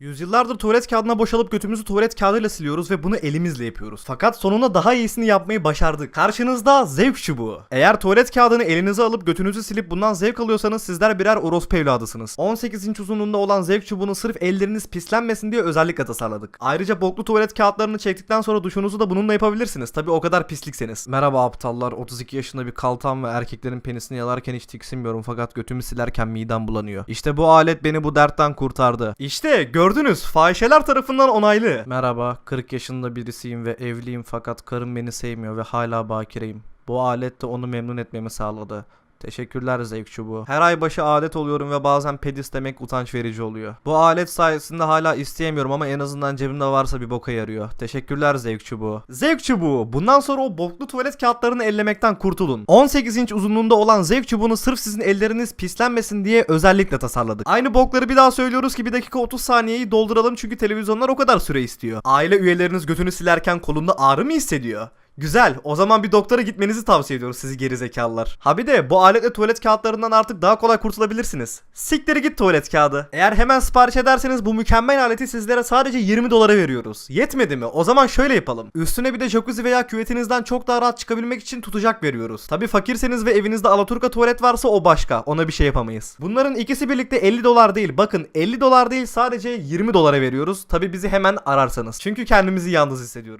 Yüzyıllardır tuvalet kağıdına boşalıp götümüzü tuvalet kağıdıyla siliyoruz ve bunu elimizle yapıyoruz. Fakat sonunda daha iyisini yapmayı başardık. Karşınızda zevk çubuğu. Eğer tuvalet kağıdını elinize alıp götünüzü silip bundan zevk alıyorsanız sizler birer orospu evladısınız. 18 inç uzunluğunda olan zevk çubuğunu sırf elleriniz pislenmesin diye özellikle tasarladık. Ayrıca boklu tuvalet kağıtlarını çektikten sonra duşunuzu da bununla yapabilirsiniz. Tabi o kadar pislikseniz. Merhaba aptallar. 32 yaşında bir kaltam ve erkeklerin penisini yalarken hiç tiksinmiyorum fakat götümü silerken midem bulanıyor. İşte bu alet beni bu dertten kurtardı. İşte gördünüz fahişeler tarafından onaylı. Merhaba 40 yaşında birisiyim ve evliyim fakat karım beni sevmiyor ve hala bakireyim. Bu alet de onu memnun etmemi sağladı. Teşekkürler zevk çubuğu. Her ay başı adet oluyorum ve bazen ped istemek utanç verici oluyor. Bu alet sayesinde hala isteyemiyorum ama en azından cebimde varsa bir boka yarıyor. Teşekkürler zevk çubuğu. Zevk çubuğu. Bundan sonra o boklu tuvalet kağıtlarını ellemekten kurtulun. 18 inç uzunluğunda olan zevk çubuğunu sırf sizin elleriniz pislenmesin diye özellikle tasarladık. Aynı bokları bir daha söylüyoruz ki bir dakika 30 saniyeyi dolduralım çünkü televizyonlar o kadar süre istiyor. Aile üyeleriniz götünü silerken kolunda ağrı mı hissediyor? Güzel. O zaman bir doktora gitmenizi tavsiye ediyoruz sizi gerizekalılar. Ha bir de bu aletle tuvalet kağıtlarından artık daha kolay kurtulabilirsiniz. Siktir git tuvalet kağıdı. Eğer hemen sipariş ederseniz bu mükemmel aleti sizlere sadece 20 dolara veriyoruz. Yetmedi mi? O zaman şöyle yapalım. Üstüne bir de jacuzzi veya küvetinizden çok daha rahat çıkabilmek için tutacak veriyoruz. Tabi fakirseniz ve evinizde alaturka tuvalet varsa o başka. Ona bir şey yapamayız. Bunların ikisi birlikte 50 dolar değil. Bakın 50 dolar değil sadece 20 dolara veriyoruz. Tabi bizi hemen ararsanız. Çünkü kendimizi yalnız hissediyoruz.